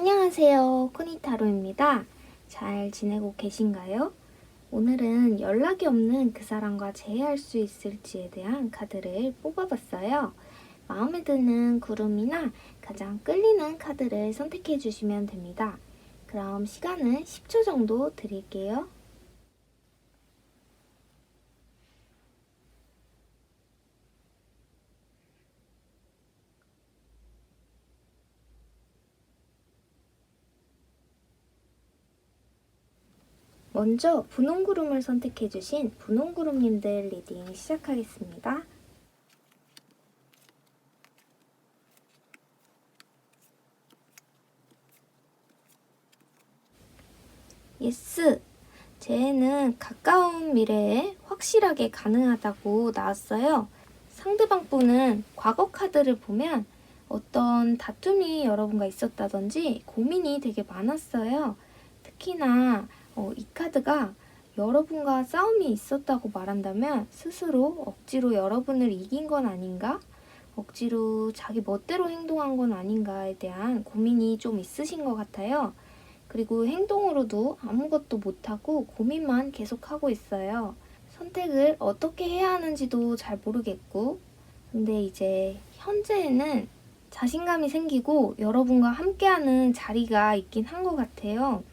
안녕하세요. 코니타로입니다. 잘 지내고 계신가요? 오늘은 연락이 없는 그 사람과 재회할 수 있을지에 대한 카드를 뽑아봤어요. 마음에 드는 구름이나 가장 끌리는 카드를 선택해 주시면 됩니다. 그럼 시간은 10초 정도 드릴게요. 먼저 분홍구름을 선택해주신 분홍구름님들 리딩 시작하겠습니다. 예스! 재해는 가까운 미래에 확실하게 가능하다고 나왔어요. 상대방 분은 과거 카드를 보면 어떤 다툼이 여러분과 있었다든지 고민이 되게 많았어요. 특히나 어, 이 카드가 여러분과 싸움이 있었다고 말한다면 스스로 억지로 여러분을 이긴 건 아닌가? 억지로 자기 멋대로 행동한 건 아닌가에 대한 고민이 좀 있으신 것 같아요. 그리고 행동으로도 아무것도 못하고 고민만 계속하고 있어요. 선택을 어떻게 해야 하는지도 잘 모르겠고, 근데 이제 현재에는 자신감이 생기고 여러분과 함께하는 자리가 있긴 한 것 같아요.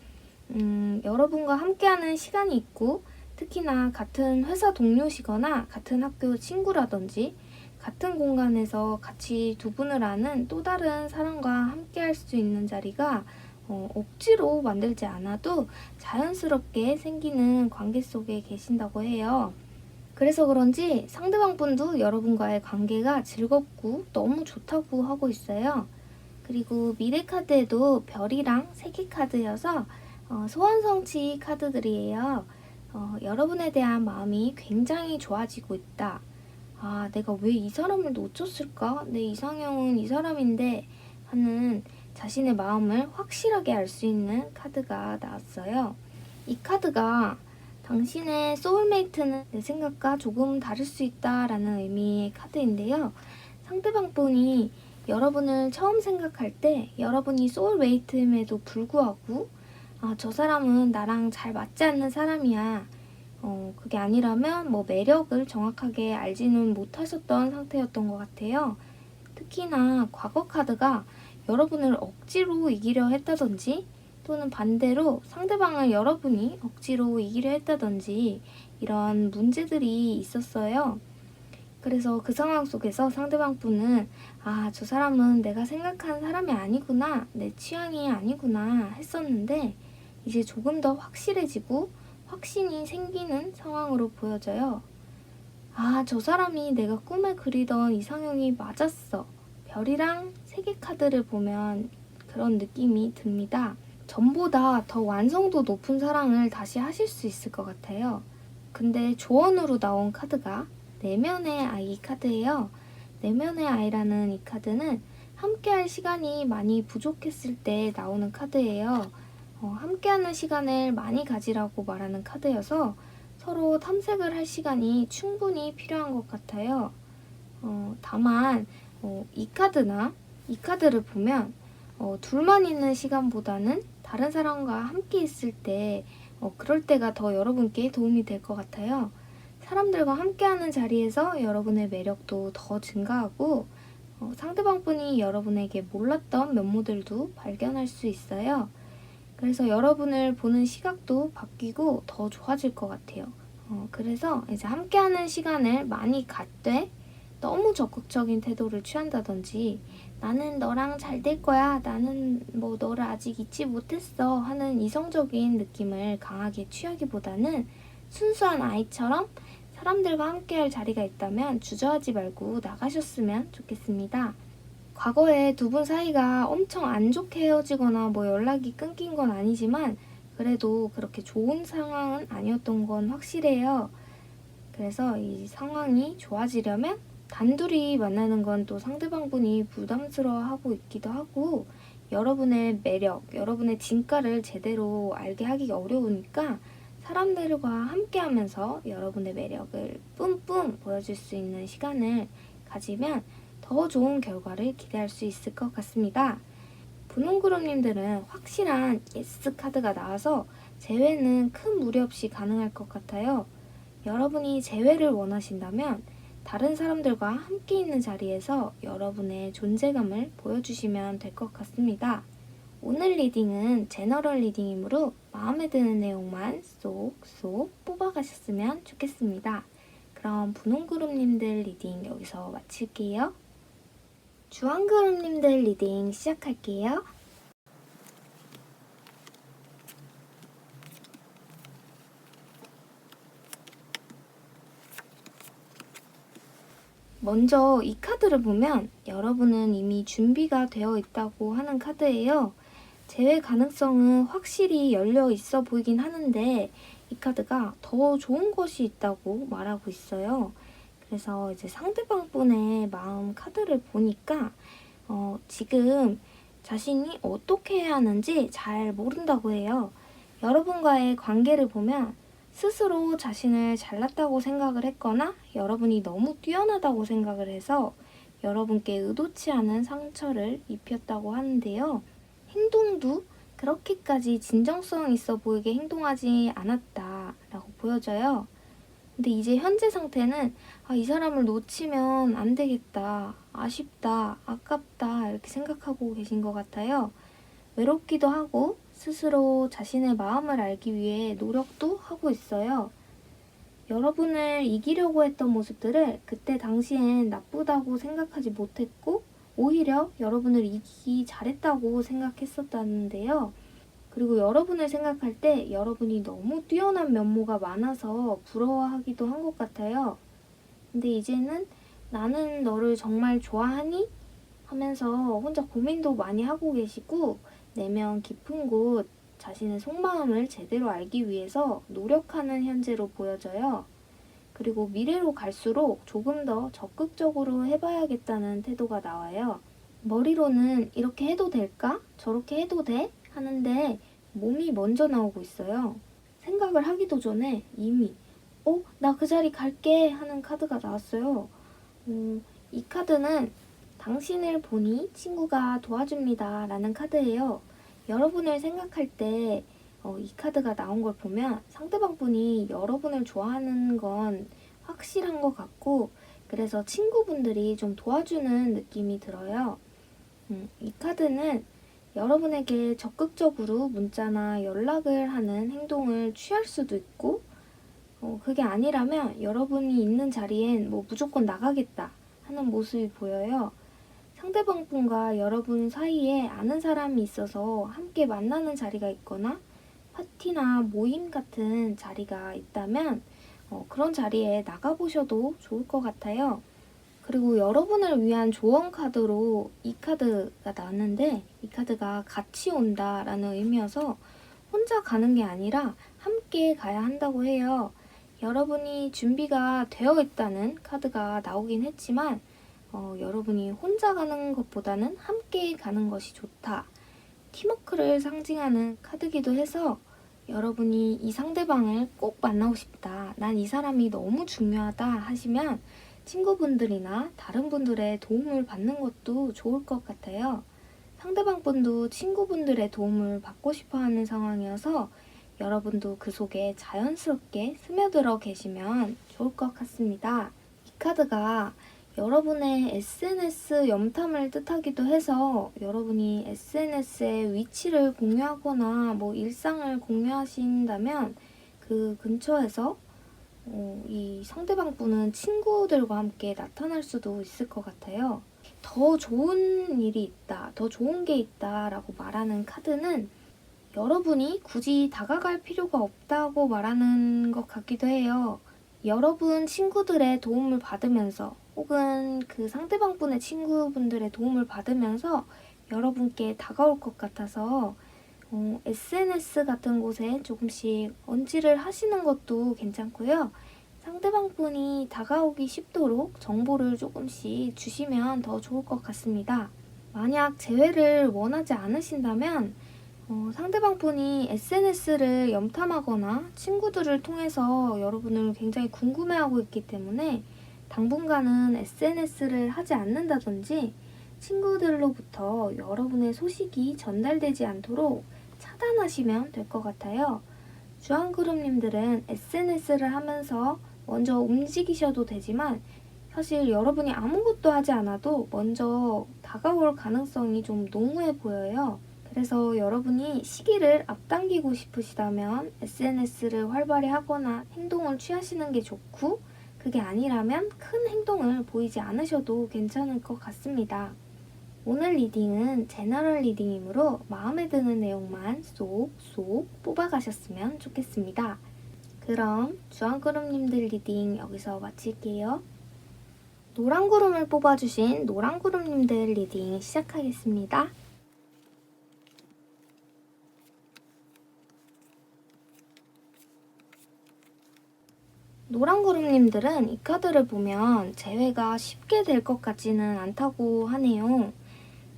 음, 여러분과 함께하는 시간이 있고 특히나 같은 회사 동료시거나 같은 학교 친구라든지 같은 공간에서 같이 두 분을 아는 또 다른 사람과 함께할 수 있는 자리가 어, 억지로 만들지 않아도 자연스럽게 생기는 관계 속에 계신다고 해요. 그래서 그런지 상대방 분도 여러분과의 관계가 즐겁고 너무 좋다고 하고 있어요. 그리고 미래 카드에도 별이랑 세계 카드여서 어, 소원 성취 카드들이에요. 어, 여러분에 대한 마음이 굉장히 좋아지고 있다. 아, 내가 왜 이 사람을 놓쳤을까? 내 이상형은 이 사람인데 하는 자신의 마음을 확실하게 알 수 있는 카드가 나왔어요. 이 카드가 당신의 소울메이트는 내 생각과 조금 다를 수 있다라는 의미의 카드인데요. 상대방 분이 여러분을 처음 생각할 때 여러분이 소울메이트임에도 불구하고 아, 저 사람은 나랑 잘 맞지 않는 사람이야. 어, 그게 아니라면 뭐 매력을 정확하게 알지는 못하셨던 상태였던 것 같아요. 특히나 과거 카드가 여러분을 억지로 이기려 했다든지 또는 반대로 상대방을 여러분이 억지로 이기려 했다든지 이런 문제들이 있었어요. 그래서 그 상황 속에서 상대방 분은 아, 저 사람은 내가 생각한 사람이 아니구나, 내 취향이 아니구나 했었는데 이제 조금 더 확실해지고 확신이 생기는 상황으로 보여져요. 아, 저 사람이 내가 꿈에 그리던 이상형이 맞았어. 별이랑 세계 카드를 보면 그런 느낌이 듭니다. 전보다 더 완성도 높은 사랑을 다시 하실 수 있을 것 같아요. 근데 조언으로 나온 카드가 내면의 아이 카드예요. 내면의 아이라는 이 카드는 함께할 시간이 많이 부족했을 때 나오는 카드예요. 어, 함께하는 시간을 많이 가지라고 말하는 카드여서 서로 탐색을 할 시간이 충분히 필요한 것 같아요. 어, 다만 어, 이 카드나 이 카드를 보면 어, 둘만 있는 시간보다는 다른 사람과 함께 있을 때 어, 그럴 때가 더 여러분께 도움이 될 것 같아요. 사람들과 함께하는 자리에서 여러분의 매력도 더 증가하고 어, 상대방 분이 여러분에게 몰랐던 면모들도 발견할 수 있어요. 그래서 여러분을 보는 시각도 바뀌고 더 좋아질 것 같아요. 어, 그래서 이제 함께하는 시간을 많이 갖되 너무 적극적인 태도를 취한다든지 나는 너랑 잘 될 거야. 나는 뭐 너를 아직 잊지 못했어. 하는 이성적인 느낌을 강하게 취하기보다는 순수한 아이처럼 사람들과 함께할 자리가 있다면 주저하지 말고 나가셨으면 좋겠습니다. 과거에 두 분 사이가 엄청 안 좋게 헤어지거나 뭐 연락이 끊긴 건 아니지만 그래도 그렇게 좋은 상황은 아니었던 건 확실해요. 그래서 이 상황이 좋아지려면 단둘이 만나는 건 또 상대방분이 부담스러워하고 있기도 하고 여러분의 매력, 여러분의 진가를 제대로 알게 하기 어려우니까 사람들과 함께 하면서 여러분의 매력을 뿜뿜 보여줄 수 있는 시간을 가지면 더 좋은 결과를 기대할 수 있을 것 같습니다. 분홍그룹님들은 확실한 예스 카드가 나와서 재회는 큰 무리 없이 가능할 것 같아요. 여러분이 재회를 원하신다면 다른 사람들과 함께 있는 자리에서 여러분의 존재감을 보여주시면 될 것 같습니다. 오늘 리딩은 제너럴 리딩이므로 마음에 드는 내용만 쏙쏙 뽑아가셨으면 좋겠습니다. 그럼 분홍그룹님들 리딩 여기서 마칠게요. 주황그룹님들 리딩 시작할게요. 먼저 이 카드를 보면 여러분은 이미 준비가 되어 있다고 하는 카드예요. 재회 가능성은 확실히 열려 있어 보이긴 하는데 이 카드가 더 좋은 것이 있다고 말하고 있어요. 그래서 이제 상대방 분의 마음 카드를 보니까 어, 지금 자신이 어떻게 해야 하는지 잘 모른다고 해요. 여러분과의 관계를 보면 스스로 자신을 잘났다고 생각을 했거나 여러분이 너무 뛰어나다고 생각을 해서 여러분께 의도치 않은 상처를 입혔다고 하는데요. 행동도 그렇게까지 진정성 있어 보이게 행동하지 않았다라고 보여져요. 근데 이제 현재 상태는 아, 이 사람을 놓치면 안 되겠다, 아쉽다, 아깝다 이렇게 생각하고 계신 것 같아요. 외롭기도 하고 스스로 자신의 마음을 알기 위해 노력도 하고 있어요. 여러분을 이기려고 했던 모습들을 그때 당시엔 나쁘다고 생각하지 못했고 오히려 여러분을 이기기 잘했다고 생각했었다는데요. 그리고 여러분을 생각할 때 여러분이 너무 뛰어난 면모가 많아서 부러워하기도 한 것 같아요. 근데 이제는 나는 너를 정말 좋아하니? 하면서 혼자 고민도 많이 하고 계시고 내면 깊은 곳 자신의 속마음을 제대로 알기 위해서 노력하는 현재로 보여져요. 그리고 미래로 갈수록 조금 더 적극적으로 해봐야겠다는 태도가 나와요. 머리로는 이렇게 해도 될까? 저렇게 해도 돼? 하는데 몸이 먼저 나오고 있어요. 생각을 하기도 전에 이미 어? 나 그 자리 갈게 하는 카드가 나왔어요. 음, 이 카드는 당신을 보니 친구가 도와줍니다 라는 카드예요. 여러분을 생각할 때 어, 이 카드가 나온 걸 보면 상대방 분이 여러분을 좋아하는 건 확실한 것 같고 그래서 친구분들이 좀 도와주는 느낌이 들어요. 음, 이 카드는 여러분에게 적극적으로 문자나 연락을 하는 행동을 취할 수도 있고 어, 그게 아니라면 여러분이 있는 자리엔 뭐 무조건 나가겠다 하는 모습이 보여요. 상대방 분과 여러분 사이에 아는 사람이 있어서 함께 만나는 자리가 있거나 파티나 모임 같은 자리가 있다면 어, 그런 자리에 나가보셔도 좋을 것 같아요. 그리고 여러분을 위한 조언 카드로 이 카드가 나왔는데 이 카드가 같이 온다라는 의미여서 혼자 가는 게 아니라 함께 가야 한다고 해요. 여러분이 준비가 되어 있다는 카드가 나오긴 했지만 어, 여러분이 혼자 가는 것보다는 함께 가는 것이 좋다. 팀워크를 상징하는 카드기도 해서 여러분이 이 상대방을 꼭 만나고 싶다. 난 이 사람이 너무 중요하다 하시면 친구분들이나 다른 분들의 도움을 받는 것도 좋을 것 같아요. 상대방 분도 친구분들의 도움을 받고 싶어 하는 상황이어서 여러분도 그 속에 자연스럽게 스며들어 계시면 좋을 것 같습니다. 이 카드가 여러분의 SNS 염탐을 뜻하기도 해서 여러분이 SNS에 위치를 공유하거나 뭐 일상을 공유하신다면 그 근처에서 어, 이 상대방 분은 친구들과 함께 나타날 수도 있을 것 같아요. 더 좋은 일이 있다, 더 좋은 게 있다 라고 말하는 카드는 여러분이 굳이 다가갈 필요가 없다고 말하는 것 같기도 해요. 여러분 친구들의 도움을 받으면서 혹은 그 상대방 분의 친구분들의 도움을 받으면서 여러분께 다가올 것 같아서 어, SNS 같은 곳에 조금씩 언지를 하시는 것도 괜찮고요. 상대방 분이 다가오기 쉽도록 정보를 조금씩 주시면 더 좋을 것 같습니다. 만약 재회를 원하지 않으신다면 어, 상대방 분이 SNS를 염탐하거나 친구들을 통해서 여러분을 굉장히 궁금해하고 있기 때문에 당분간은 SNS를 하지 않는다든지 친구들로부터 여러분의 소식이 전달되지 않도록 차단하시면 될 것 같아요. 주한그룹님들은 SNS를 하면서 먼저 움직이셔도 되지만 사실 여러분이 아무것도 하지 않아도 먼저 다가올 가능성이 좀 농후해 보여요. 그래서 여러분이 시기를 앞당기고 싶으시다면 SNS를 활발히 하거나 행동을 취하시는 게 좋고 그게 아니라면 큰 행동을 보이지 않으셔도 괜찮을 것 같습니다. 오늘 리딩은 제너럴 리딩이므로 마음에 드는 내용만 쏙쏙 뽑아가셨으면 좋겠습니다. 그럼 주한구름님들 리딩 여기서 마칠게요. 노란구름을 뽑아주신 노란구름님들 리딩 시작하겠습니다. 노란구름님들은 이 카드를 보면 재회가 쉽게 될 것 같지는 않다고 하네요.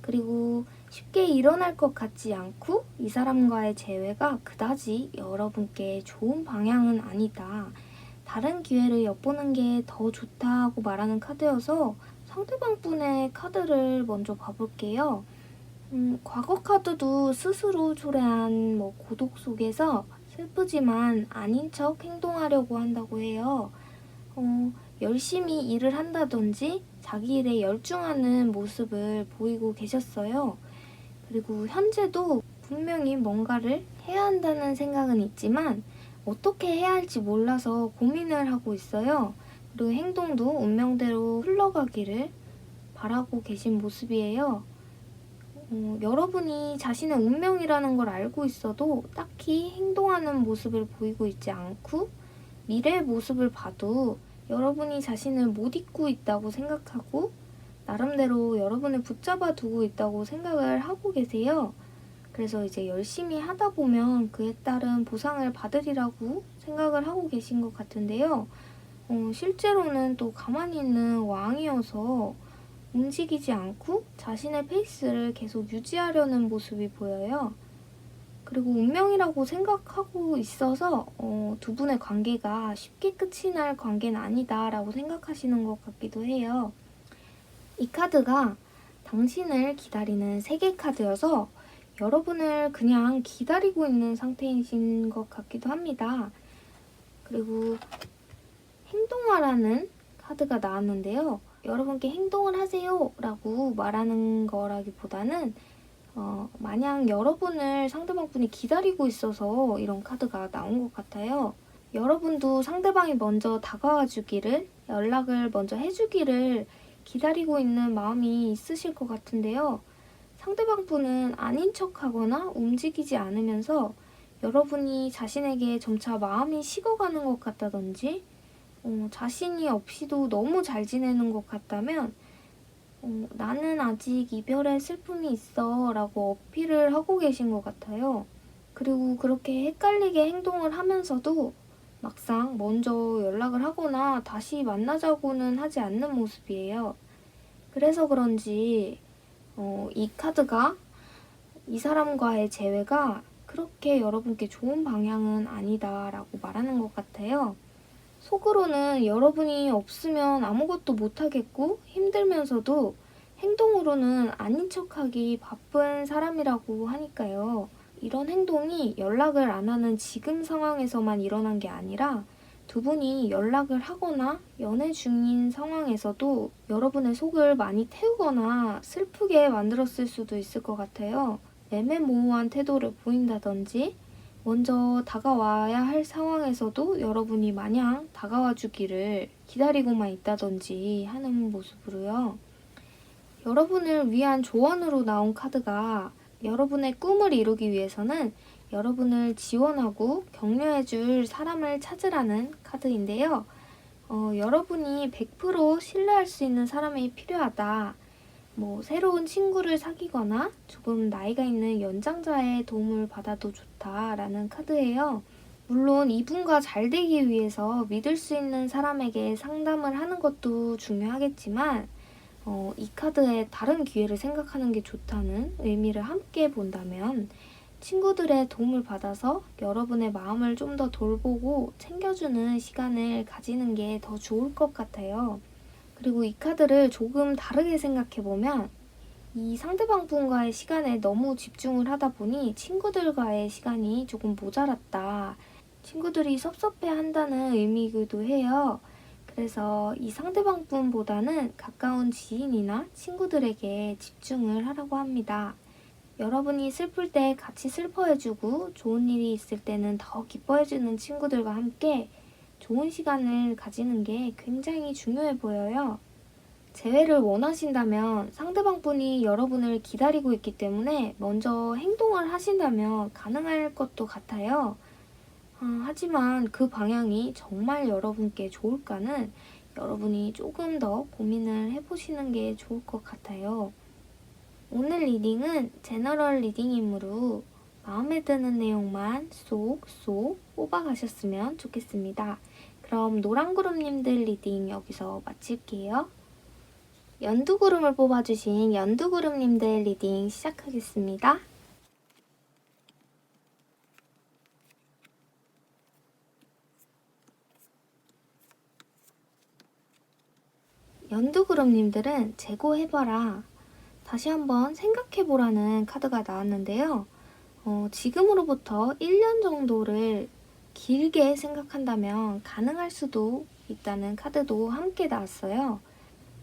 그리고 쉽게 일어날 것 같지 않고 이 사람과의 재회가 그다지 여러분께 좋은 방향은 아니다. 다른 기회를 엿보는 게 더 좋다고 말하는 카드여서 상대방 분의 카드를 먼저 봐볼게요. 음, 과거 카드도 스스로 초래한 뭐 고독 속에서 슬프지만 아닌 척 행동하려고 한다고 해요. 어, 열심히 일을 한다든지 자기 일에 열중하는 모습을 보이고 계셨어요. 그리고 현재도 분명히 뭔가를 해야 한다는 생각은 있지만 어떻게 해야 할지 몰라서 고민을 하고 있어요. 그리고 행동도 운명대로 흘러가기를 바라고 계신 모습이에요. 어, 여러분이 자신의 운명이라는 걸 알고 있어도 딱히 행동하는 모습을 보이고 있지 않고 미래의 모습을 봐도 여러분이 자신을 못 잊고 있다고 생각하고 나름대로 여러분을 붙잡아 두고 있다고 생각을 하고 계세요. 그래서 이제 열심히 하다 보면 그에 따른 보상을 받으리라고 생각을 하고 계신 것 같은데요. 어, 실제로는 또 가만히 있는 왕이어서 움직이지 않고 자신의 페이스를 계속 유지하려는 모습이 보여요. 그리고 운명이라고 생각하고 있어서 어, 두 분의 관계가 쉽게 끝이 날 관계는 아니다라고 생각하시는 것 같기도 해요. 이 카드가 당신을 기다리는 세계 카드여서 여러분을 그냥 기다리고 있는 상태이신 것 같기도 합니다. 그리고 행동하라는 카드가 나왔는데요. 여러분께 행동을 하세요 라고 말하는 거라기보다는 어, 마냥 여러분을 상대방 분이 기다리고 있어서 이런 카드가 나온 것 같아요. 여러분도 상대방이 먼저 다가와 주기를, 연락을 먼저 해주기를 기다리고 있는 마음이 있으실 것 같은데요. 상대방 분은 아닌 척 하거나 움직이지 않으면서 여러분이 자신에게 점차 마음이 식어가는 것 같다든지, 어, 자신이 없이도 너무 잘 지내는 것 같다면, 어, 나는 아직 이별의 슬픔이 있어 라고 어필을 하고 계신 것 같아요. 그리고 그렇게 헷갈리게 행동을 하면서도 막상 먼저 연락을 하거나 다시 만나자고는 하지 않는 모습이에요. 그래서 그런지 어, 이 카드가 이 사람과의 재회가 그렇게 여러분께 좋은 방향은 아니다라고 말하는 것 같아요. 속으로는 여러분이 없으면 아무것도 못하겠고 힘들면서도 행동으로는 아닌 척하기 바쁜 사람이라고 하니까요. 이런 행동이 연락을 안 하는 지금 상황에서만 일어난 게 아니라 두 분이 연락을 하거나 연애 중인 상황에서도 여러분의 속을 많이 태우거나 슬프게 만들었을 수도 있을 것 같아요. 애매모호한 태도를 보인다든지 먼저 다가와야 할 상황에서도 여러분이 마냥 다가와 주기를 기다리고만 있다든지 하는 모습으로요. 여러분을 위한 조언으로 나온 카드가 여러분의 꿈을 이루기 위해서는 여러분을 지원하고 격려해 줄 사람을 찾으라는 카드인데요. 어, 여러분이 100% 신뢰할 수 있는 사람이 필요하다. 뭐 새로운 친구를 사귀거나 조금 나이가 있는 연장자의 도움을 받아도 좋다라는 카드예요. 물론 이분과 잘 되기 위해서 믿을 수 있는 사람에게 상담을 하는 것도 중요하겠지만 어, 이 카드의 다른 기회를 생각하는 게 좋다는 의미를 함께 본다면 친구들의 도움을 받아서 여러분의 마음을 좀 더 돌보고 챙겨주는 시간을 가지는 게 더 좋을 것 같아요. 그리고 이 카드를 조금 다르게 생각해보면 이 상대방 분과의 시간에 너무 집중을 하다 보니 친구들과의 시간이 조금 모자랐다. 친구들이 섭섭해 한다는 의미이기도 해요. 그래서 이 상대방 분보다는 가까운 지인이나 친구들에게 집중을 하라고 합니다. 여러분이 슬플 때 같이 슬퍼해주고 좋은 일이 있을 때는 더 기뻐해주는 친구들과 함께 좋은 시간을 가지는 게 굉장히 중요해 보여요. 재회를 원하신다면 상대방 분이 여러분을 기다리고 있기 때문에 먼저 행동을 하신다면 가능할 것도 같아요. 어, 하지만 그 방향이 정말 여러분께 좋을까는 여러분이 조금 더 고민을 해보시는 게 좋을 것 같아요. 오늘 리딩은 제너럴 리딩이므로 마음에 드는 내용만 쏙쏙 뽑아가셨으면 좋겠습니다. 그럼 노랑구름님들 리딩 여기서 마칠게요. 연두구름을 뽑아주신 연두구름님들 리딩 시작하겠습니다. 연두구름님들은 재고해봐라. 다시 한번 생각해보라는 카드가 나왔는데요. 어, 지금으로부터 1년 정도를 길게 생각한다면 가능할 수도 있다는 카드도 함께 나왔어요.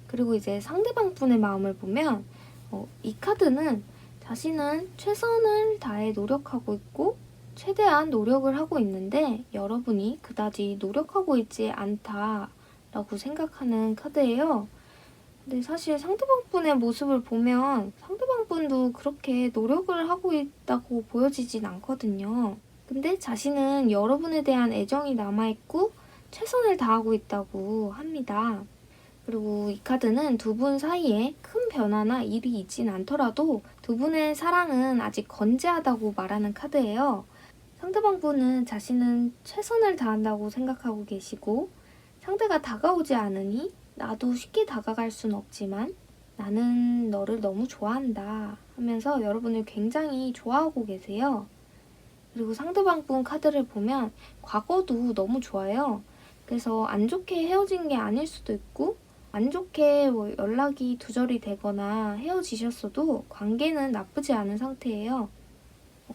그리고 이제 상대방 분의 마음을 보면 어, 이 카드는 자신은 최선을 다해 노력하고 있고 최대한 노력을 하고 있는데 여러분이 그다지 노력하고 있지 않다라고 생각하는 카드예요. 근데 사실 상대방 분의 모습을 보면 상대방 분도 그렇게 노력을 하고 있다고 보여지진 않거든요. 근데 자신은 여러분에 대한 애정이 남아있고 최선을 다하고 있다고 합니다. 그리고 이 카드는 두 분 사이에 큰 변화나 일이 있진 않더라도 두 분의 사랑은 아직 건재하다고 말하는 카드예요. 상대방 분은 자신은 최선을 다한다고 생각하고 계시고 상대가 다가오지 않으니 나도 쉽게 다가갈 순 없지만 나는 너를 너무 좋아한다 하면서 여러분을 굉장히 좋아하고 계세요. 그리고 상대방 분 카드를 보면 과거도 너무 좋아요. 그래서 안 좋게 헤어진 게 아닐 수도 있고 안 좋게 뭐 연락이 두절이 되거나 헤어지셨어도 관계는 나쁘지 않은 상태예요.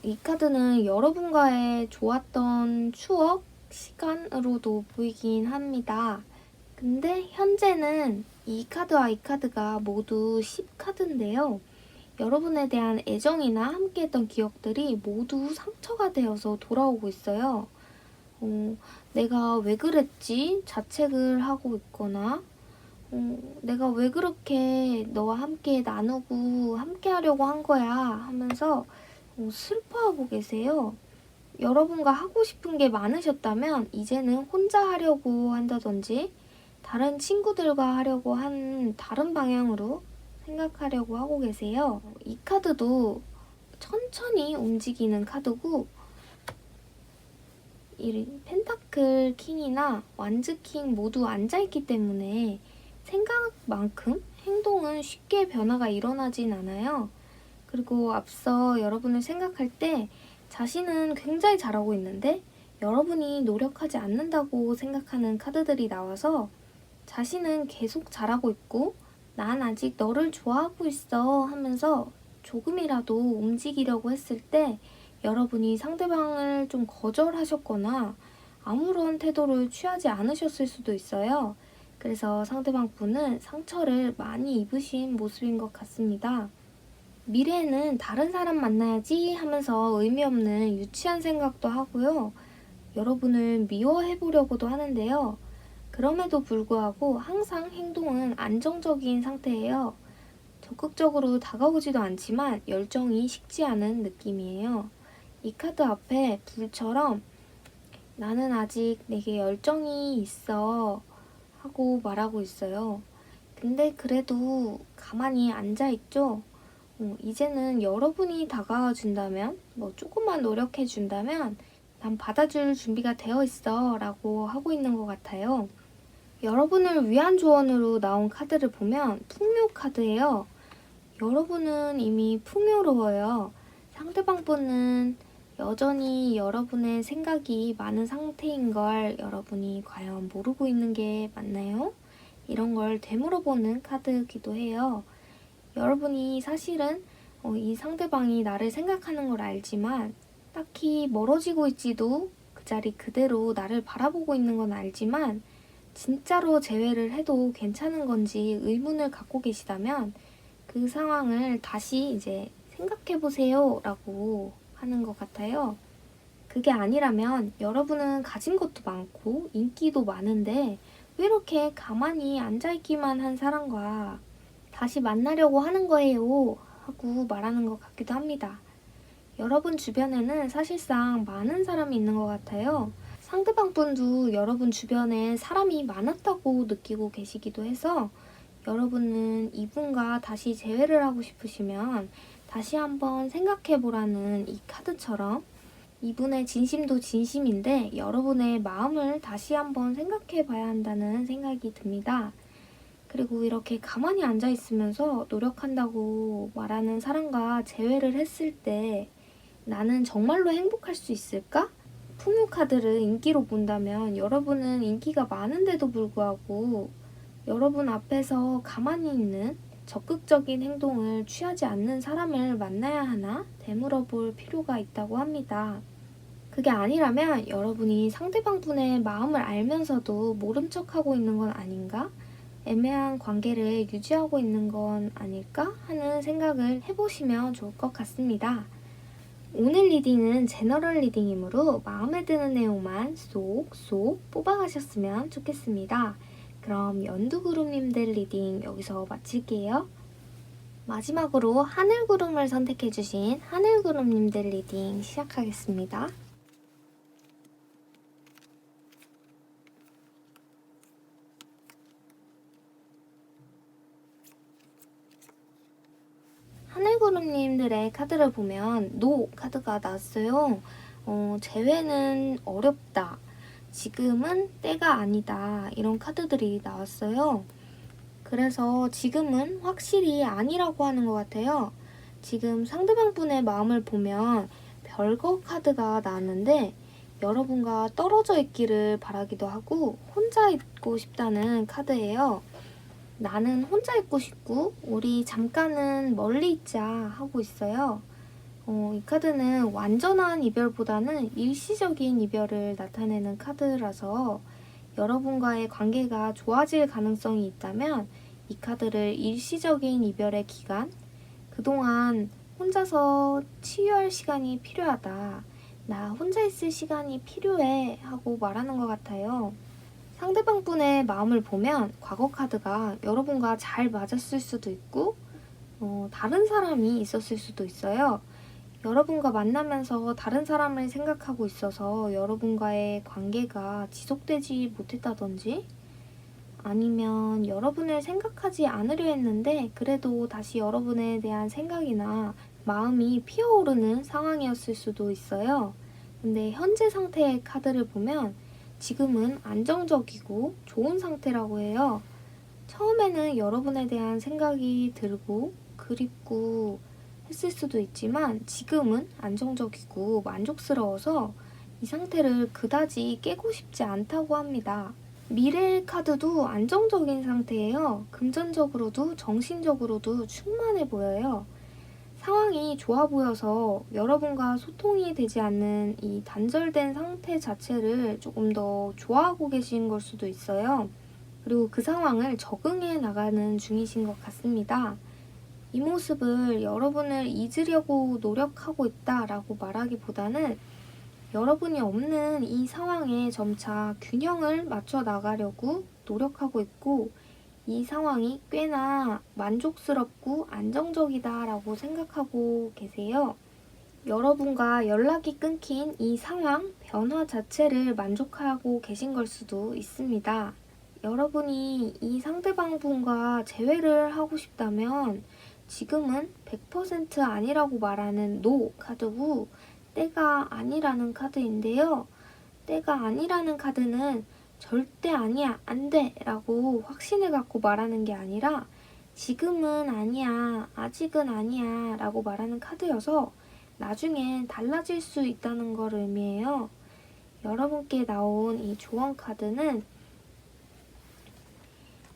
이 카드는 여러분과의 좋았던 추억, 시간으로도 보이긴 합니다. 근데 현재는 이 카드와 이 카드가 모두 10카드인데요. 여러분에 대한 애정이나 함께했던 기억들이 모두 상처가 되어서 돌아오고 있어요. 어, 내가 왜 그랬지? 자책을 하고 있거나 어, 내가 왜 그렇게 너와 함께 나누고 함께 하려고 한 거야 하면서 어, 슬퍼하고 계세요. 여러분과 하고 싶은 게 많으셨다면 이제는 혼자 하려고 한다든지 다른 친구들과 하려고 한 다른 방향으로 생각하려고 하고 계세요. 이 카드도 천천히 움직이는 카드고 이 펜타클 킹이나 완즈 킹 모두 앉아있기 때문에 생각만큼 행동은 쉽게 변화가 일어나진 않아요. 그리고 앞서 여러분을 생각할 때 자신은 굉장히 잘하고 있는데 여러분이 노력하지 않는다고 생각하는 카드들이 나와서 자신은 계속 잘하고 있고 난 아직 너를 좋아하고 있어 하면서 조금이라도 움직이려고 했을 때 여러분이 상대방을 좀 거절하셨거나 아무런 태도를 취하지 않으셨을 수도 있어요. 그래서 상대방 분은 상처를 많이 입으신 모습인 것 같습니다. 미래에는 다른 사람 만나야지 하면서 의미 없는 유치한 생각도 하고요. 여러분을 미워해 보려고도 하는데요. 그럼에도 불구하고 항상 행동은 안정적인 상태예요. 적극적으로 다가오지도 않지만 열정이 식지 않은 느낌이에요. 이 카드 앞에 불처럼 나는 아직 내게 열정이 있어 하고 말하고 있어요. 근데 그래도 가만히 앉아있죠? 어, 이제는 여러분이 다가와 준다면, 뭐 조금만 노력해 준다면, 난 받아줄 준비가 되어 있어 라고 하고 있는 것 같아요. 여러분을 위한 조언으로 나온 카드를 보면 풍요 카드예요. 여러분은 이미 풍요로워요. 상대방 분은 여전히 여러분의 생각이 많은 상태인 걸 여러분이 과연 모르고 있는 게 맞나요? 이런 걸 되물어보는 카드이기도 해요. 여러분이 사실은 어, 이 상대방이 나를 생각하는 걸 알지만 딱히 멀어지고 있지도 그 자리 그대로 나를 바라보고 있는 건 알지만 진짜로 재회를 해도 괜찮은 건지 의문을 갖고 계시다면 그 상황을 다시 이제 생각해 보세요 라고 하는 것 같아요. 그게 아니라면 여러분은 가진 것도 많고 인기도 많은데 왜 이렇게 가만히 앉아있기만 한 사람과 다시 만나려고 하는 거예요 하고 말하는 것 같기도 합니다. 여러분 주변에는 사실상 많은 사람이 있는 것 같아요. 상대방 분도 여러분 주변에 사람이 많았다고 느끼고 계시기도 해서 여러분은 이분과 다시 재회를 하고 싶으시면 다시 한번 생각해 보라는 이 카드처럼 이분의 진심도 진심인데 여러분의 마음을 다시 한번 생각해 봐야 한다는 생각이 듭니다. 그리고 이렇게 가만히 앉아 있으면서 노력한다고 말하는 사람과 재회를 했을 때 나는 정말로 행복할 수 있을까? 풍요 카드를 인기로 본다면 여러분은 인기가 많은데도 불구하고 여러분 앞에서 가만히 있는 적극적인 행동을 취하지 않는 사람을 만나야 하나 되물어 볼 필요가 있다고 합니다. 그게 아니라면 여러분이 상대방 분의 마음을 알면서도 모른 척 하고 있는 건 아닌가? 애매한 관계를 유지하고 있는 건 아닐까? 하는 생각을 해보시면 좋을 것 같습니다. 오늘 리딩은 제너럴 리딩이므로 마음에 드는 내용만 쏙쏙 뽑아가셨으면 좋겠습니다. 그럼 연두구름님들 리딩 여기서 마칠게요. 마지막으로 하늘구름을 선택해주신 하늘구름님들 리딩 시작하겠습니다. 하늘구름님들의 카드를 보면 노 카드가 나왔어요. 어, 재회는 어렵다. 지금은 때가 아니다. 이런 카드들이 나왔어요. 그래서 지금은 확실히 아니라고 하는 것 같아요. 지금 상대방 분의 마음을 보면 별거 카드가 나왔는데 여러분과 떨어져 있기를 바라기도 하고 혼자 있고 싶다는 카드예요. 나는 혼자 있고 싶고 우리 잠깐은 멀리 있자 하고 있어요. 어, 이 카드는 완전한 이별보다는 일시적인 이별을 나타내는 카드라서 여러분과의 관계가 좋아질 가능성이 있다면 이 카드를 일시적인 이별의 기간, 그동안 혼자서 치유할 시간이 필요하다. 나 혼자 있을 시간이 필요해 하고 말하는 것 같아요. 상대방 분의 마음을 보면 과거 카드가 여러분과 잘 맞았을 수도 있고, 어, 다른 사람이 있었을 수도 있어요. 여러분과 만나면서 다른 사람을 생각하고 있어서 여러분과의 관계가 지속되지 못했다든지, 아니면 여러분을 생각하지 않으려 했는데, 그래도 다시 여러분에 대한 생각이나 마음이 피어오르는 상황이었을 수도 있어요. 근데 현재 상태의 카드를 보면 지금은 안정적이고 좋은 상태라고 해요. 처음에는 여러분에 대한 생각이 들고 그립고 했을 수도 있지만 지금은 안정적이고 만족스러워서 이 상태를 그다지 깨고 싶지 않다고 합니다. 미래의 카드도 안정적인 상태예요. 금전적으로도 정신적으로도 충만해 보여요. 상황이 좋아 보여서 여러분과 소통이 되지 않는 이 단절된 상태 자체를 조금 더 좋아하고 계신 걸 수도 있어요. 그리고 그 상황을 적응해 나가는 중이신 것 같습니다. 이 모습을 여러분을 잊으려고 노력하고 있다라고 말하기보다는 여러분이 없는 이 상황에 점차 균형을 맞춰 나가려고 노력하고 있고 이 상황이 꽤나 만족스럽고 안정적이다라고 생각하고 계세요. 여러분과 연락이 끊긴 이 상황, 변화 자체를 만족하고 계신 걸 수도 있습니다. 여러분이 이 상대방 분과 재회를 하고 싶다면 지금은 100% 아니라고 말하는 노 카드고 때가 아니라는 카드인데요. 때가 아니라는 카드는 절대 아니야, 안 돼! 라고 확신을 갖고 말하는 게 아니라 지금은 아니야, 아직은 아니야 라고 말하는 카드여서 나중엔 달라질 수 있다는 걸 의미해요. 여러분께 나온 이 조언 카드는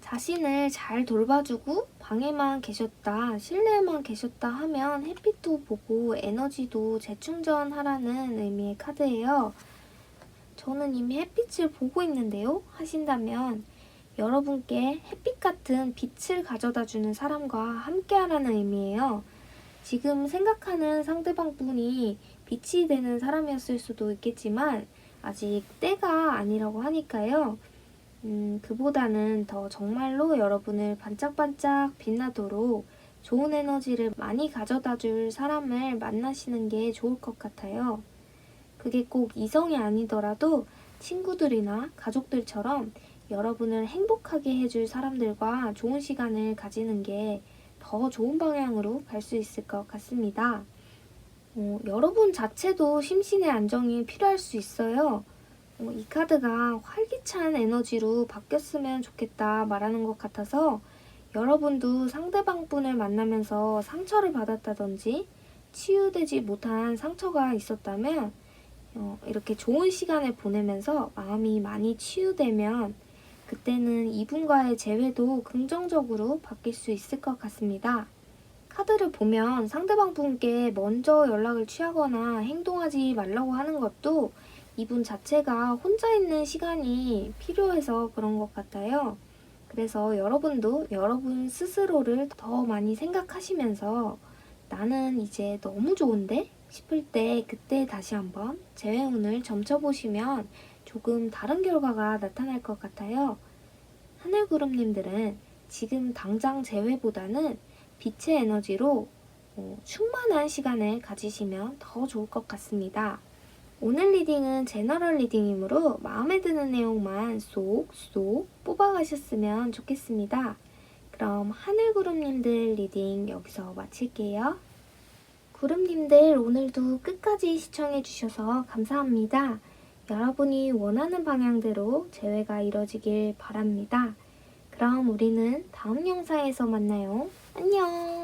자신을 잘 돌봐주고 방에만 계셨다, 실내에만 계셨다 하면 햇빛도 보고 에너지도 재충전하라는 의미의 카드예요. 저는 이미 햇빛을 보고 있는데요. 하신다면 여러분께 햇빛 같은 빛을 가져다 주는 사람과 함께 하라는 의미예요. 지금 생각하는 상대방 분이 빛이 되는 사람이었을 수도 있겠지만 아직 때가 아니라고 하니까요. 음, 그보다는 더 정말로 여러분을 반짝반짝 빛나도록 좋은 에너지를 많이 가져다 줄 사람을 만나시는 게 좋을 것 같아요. 그게 꼭 이성이 아니더라도 친구들이나 가족들처럼 여러분을 행복하게 해줄 사람들과 좋은 시간을 가지는 게 더 좋은 방향으로 갈 수 있을 것 같습니다. 어, 여러분 자체도 심신의 안정이 필요할 수 있어요. 어, 이 카드가 활기찬 에너지로 바뀌었으면 좋겠다 말하는 것 같아서 여러분도 상대방 분을 만나면서 상처를 받았다든지 치유되지 못한 상처가 있었다면 어, 이렇게 좋은 시간을 보내면서 마음이 많이 치유되면 그때는 이분과의 재회도 긍정적으로 바뀔 수 있을 것 같습니다. 카드를 보면 상대방 분께 먼저 연락을 취하거나 행동하지 말라고 하는 것도 이분 자체가 혼자 있는 시간이 필요해서 그런 것 같아요. 그래서 여러분도 여러분 스스로를 더 많이 생각하시면서 나는 이제 너무 좋은데? 싶을 때 그때 다시 한번 재회운을 점쳐보시면 조금 다른 결과가 나타날 것 같아요. 하늘구름님들은 지금 당장 재회보다는 빛의 에너지로 어, 충만한 시간을 가지시면 더 좋을 것 같습니다. 오늘 리딩은 제너럴 리딩이므로 마음에 드는 내용만 쏙쏙 뽑아가셨으면 좋겠습니다. 그럼 하늘구름님들 리딩 여기서 마칠게요. 구름님들 오늘도 끝까지 시청해주셔서 감사합니다. 여러분이 원하는 방향대로 재회가 이뤄지길 바랍니다. 그럼 우리는 다음 영상에서 만나요. 안녕!